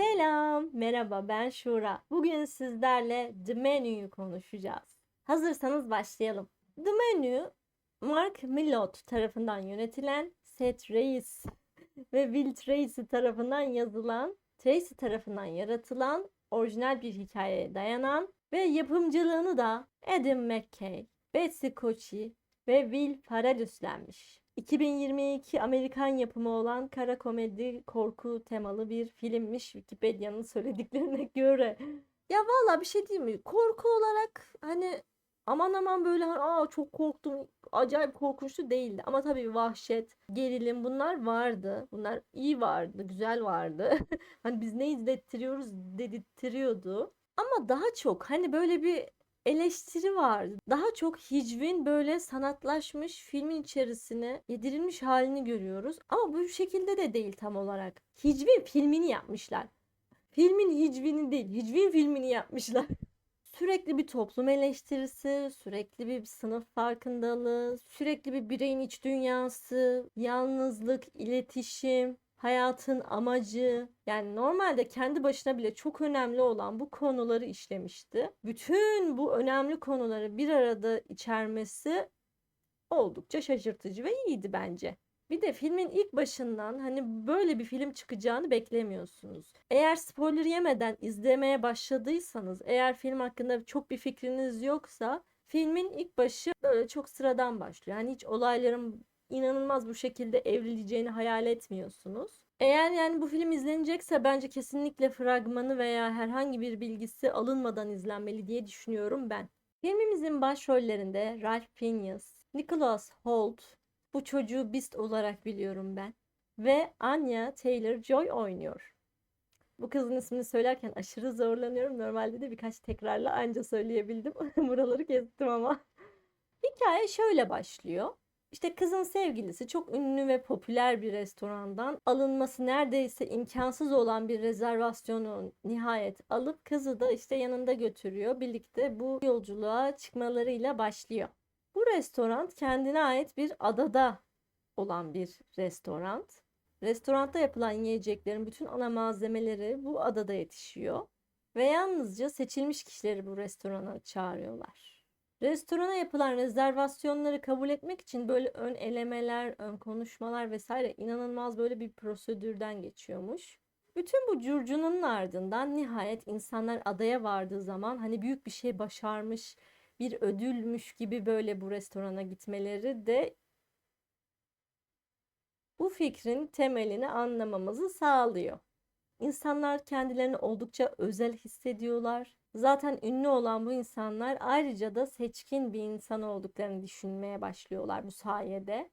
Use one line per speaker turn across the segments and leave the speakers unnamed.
Selam, merhaba ben Şura. Bugün sizlerle The Menu'yu konuşacağız. Hazırsanız başlayalım. The Menu, Mark Millot tarafından yönetilen, Seth Reis ve Will Tracy tarafından yazılan, Tracy tarafından yaratılan, orijinal bir hikayeye dayanan ve yapımcılığını da Adam McKay, Betsy Kochi ve Will Ferrell üstlenmiş. 2022 Amerikan yapımı olan kara komedi korku temalı bir filmmiş Wikipedia'nın söylediklerine göre. Ya valla bir şey değil mi? Korku olarak hani aman aman böyle hani, aa çok korktum acayip korkunçtu değildi. Ama tabii vahşet, gerilim bunlar vardı. Bunlar iyi vardı, güzel vardı. hani biz ne izlettiriyoruz dedirtiyordu. Ama daha çok hani böyle bir eleştiri var. Daha çok hicvin böyle sanatlaşmış filmin içerisine yedirilmiş halini görüyoruz. Ama bu şekilde de değil tam olarak. Hicvin filmini yapmışlar. Filmin hicvini değil, hicvin filmini yapmışlar. Sürekli bir toplum eleştirisi, sürekli bir sınıf farkındalığı, sürekli bir bireyin iç dünyası, yalnızlık, iletişim, hayatın amacı yani normalde kendi başına bile çok önemli olan bu konuları işlemişti. Bütün bu önemli konuları bir arada içermesi oldukça şaşırtıcı ve iyiydi bence. Bir de filmin ilk başından hani böyle bir film çıkacağını beklemiyorsunuz. Eğer spoiler yemeden izlemeye başladıysanız, eğer film hakkında çok bir fikriniz yoksa filmin ilk başı böyle çok sıradan başlıyor. Yani hiç olayların inanılmaz bu şekilde evrileceğini hayal etmiyorsunuz. Eğer yani bu film izlenecekse bence kesinlikle fragmanı veya herhangi bir bilgisi alınmadan izlenmeli diye düşünüyorum ben. Filmimizin başrollerinde Ralph Fiennes, Nicholas Hoult, bu çocuğu Beast olarak biliyorum ben ve Anya Taylor-Joy oynuyor. Bu kızın ismini söylerken aşırı zorlanıyorum. Normalde de birkaç tekrarla anca söyleyebildim. Buraları kestim ama. Hikaye şöyle başlıyor. İşte kızın sevgilisi çok ünlü ve popüler bir restorandan alınması neredeyse imkansız olan bir rezervasyonu nihayet alıp kızı da işte yanında götürüyor. Birlikte bu yolculuğa çıkmalarıyla başlıyor. Bu restoran kendine ait bir adada olan bir restoran. Restoranda yapılan yiyeceklerin bütün ana malzemeleri bu adada yetişiyor ve yalnızca seçilmiş kişileri bu restorana çağırıyorlar. Restorana yapılan rezervasyonları kabul etmek için böyle ön elemeler, ön konuşmalar vesaire inanılmaz böyle bir prosedürden geçiyormuş. Bütün bu curcunun ardından nihayet insanlar adaya vardığı zaman hani büyük bir şey başarmış, bir ödülmüş gibi böyle bu restorana gitmeleri de bu fikrin temelini anlamamızı sağlıyor. İnsanlar kendilerini oldukça özel hissediyorlar. Zaten ünlü olan bu insanlar ayrıca da seçkin bir insan olduklarını düşünmeye başlıyorlar bu sayede.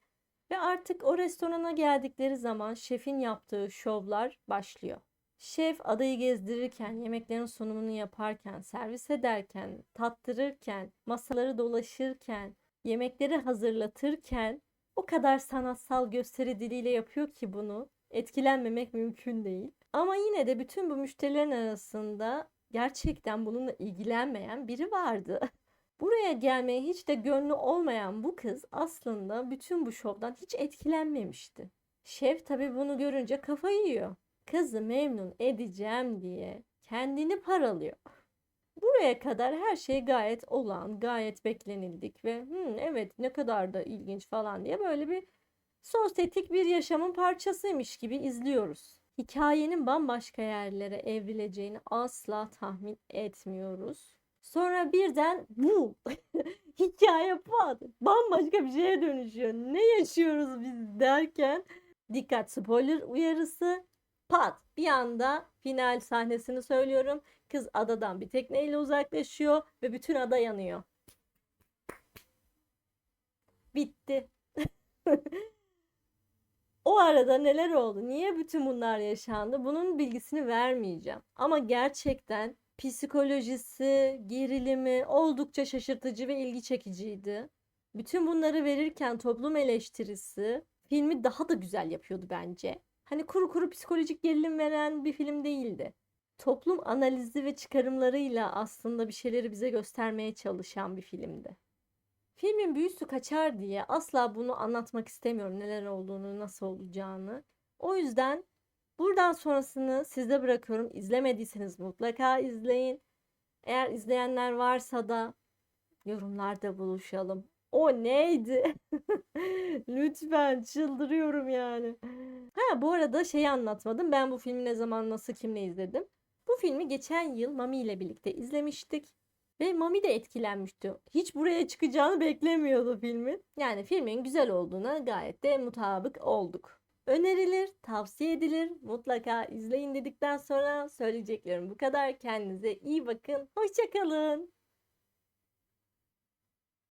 Ve artık o restorana geldikleri zaman şefin yaptığı şovlar başlıyor. Şef adayı gezdirirken, yemeklerin sunumunu yaparken, servis ederken, tattırırken, masaları dolaşırken, yemekleri hazırlatırken o kadar sanatsal gösteri diliyle yapıyor ki bunu etkilenmemek mümkün değil. Ama yine de bütün bu müşterilerin arasında gerçekten bununla ilgilenmeyen biri vardı. Buraya gelmeye hiç de gönlü olmayan bu kız aslında bütün bu şovdan hiç etkilenmemişti. Şef tabii bunu görünce kafayı yiyor. Kızı memnun edeceğim diye kendini paralıyor. Buraya kadar her şey gayet olan, gayet beklenildik ve hmm, evet ne kadar da ilginç falan diye böyle bir sosyetik bir yaşamın parçasıymış gibi izliyoruz. Hikayenin bambaşka yerlere evrileceğini asla tahmin etmiyoruz. Sonra birden bu hikaye pat bambaşka bir şeye dönüşüyor. Ne yaşıyoruz biz derken dikkat spoiler uyarısı pat bir anda final sahnesini söylüyorum. Kız adadan bir tekneyle uzaklaşıyor ve bütün ada yanıyor. Bitti. O arada neler oldu? Niye bütün bunlar yaşandı? Bunun bilgisini vermeyeceğim. Ama gerçekten psikolojisi, gerilimi oldukça şaşırtıcı ve ilgi çekiciydi. Bütün bunları verirken toplum eleştirisi filmi daha da güzel yapıyordu bence. Hani kuru kuru psikolojik gerilim veren bir film değildi. Toplum analizi ve çıkarımlarıyla aslında bir şeyleri bize göstermeye çalışan bir filmdi. Filmin büyüsü kaçar diye asla bunu anlatmak istemiyorum neler olduğunu, nasıl olacağını. O yüzden Buradan sonrasını size bırakıyorum. İzlemediyseniz mutlaka izleyin. Eğer izleyenler varsa da yorumlarda buluşalım. O neydi? Lütfen çıldırıyorum yani. Ha bu arada şeyi anlatmadım. Ben bu filmi ne zaman nasıl kimle izledim? Bu filmi geçen yıl Mami ile birlikte izlemiştik. Ve Mami de etkilenmişti. Hiç buraya çıkacağını beklemiyordu filmin. Yani filmin güzel olduğuna gayet de mutabık olduk. Önerilir, tavsiye edilir. Mutlaka izleyin dedikten sonra söyleyeceklerim bu kadar. Kendinize iyi bakın. Hoşçakalın.